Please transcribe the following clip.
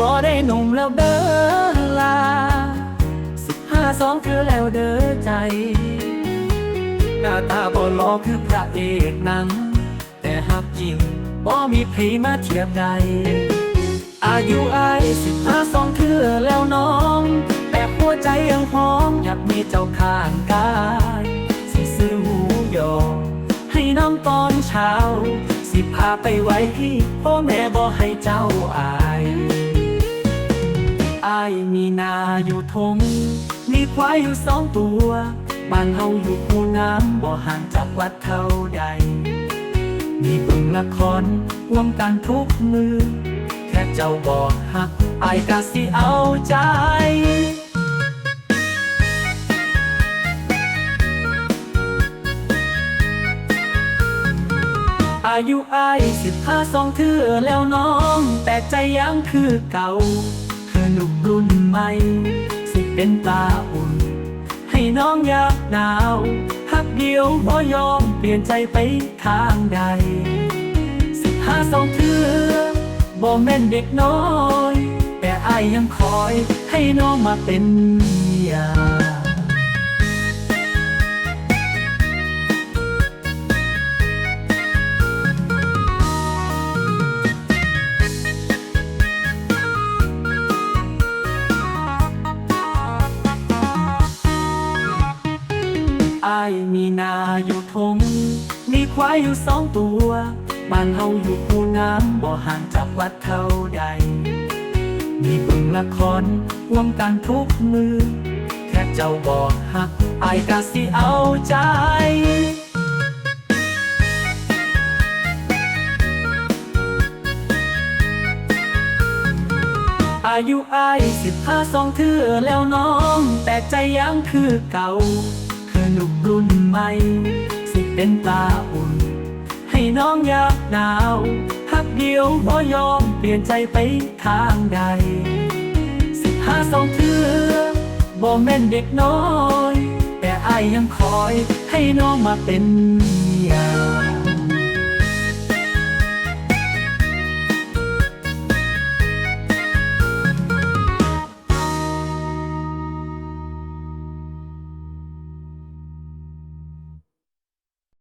บ่ได้หนุ่มแล้วเด้อลาสิบห้าสองคือแล้วเด้อใจ หน้าตาบ่หล่อคือพระเอกหนัง แต่หักจริงบ่มีใครมาเทียบได้อายุอายสิบห้าสองคือแล้วน้อง แต่หัวใจยังพร้อมอยากมีเจ้าข้างกายสิซื้อหูยอให้น้องตอนเช้าสิพาไปไว้ที่พ่อแม่บ่ให้เจ้าอาย อายมีนาอยู่ทงมีควายอยู่สองตัวบ้านเฮาอยู่คูน้ำบ่ห่างจากวัดเท่าใด มีเบิ่งละครร่วมกันทุกมือ แค่เจ้าบอกหักอายก็สิเอาใจอายุอายสิบห้าสองเทื่อแล้วน้อง แต่ใจยังคือเก่า นุกรุ่นใหม่ สิเป็นตาอุ่น ให้น้องอยากหนาวพักเดียวบ่ยอมเปลี่ยนใจไปทางใด สิบห้าสองเทือบ่แม่นเด็กน้อย แต่อายยังคอยให้น้องมาเป็นยา มีนาอยู่ทงมีควายอยู่สองตัวบ้านเฮาอยู่คูน้ำบ่ห่างจากวัดเท่าใด มีบิ่งละครร่วมกันทุกมือ แค่เจ้าบอกหักไอายก็สิเอาใจอายุอายสิบห้าสองเทื่อแล้วน้อง แต่ใจยังคือเก่า ม สิเป็นตาอุ่น ให้น้องอยากหนาวพักเดียวบ่ยอมเปลี่ยนใจไปทางใด สิบห้าสองเทือบ่แม่นเด็กน้อย แต่อายยังคอยให้น้องมาเป็น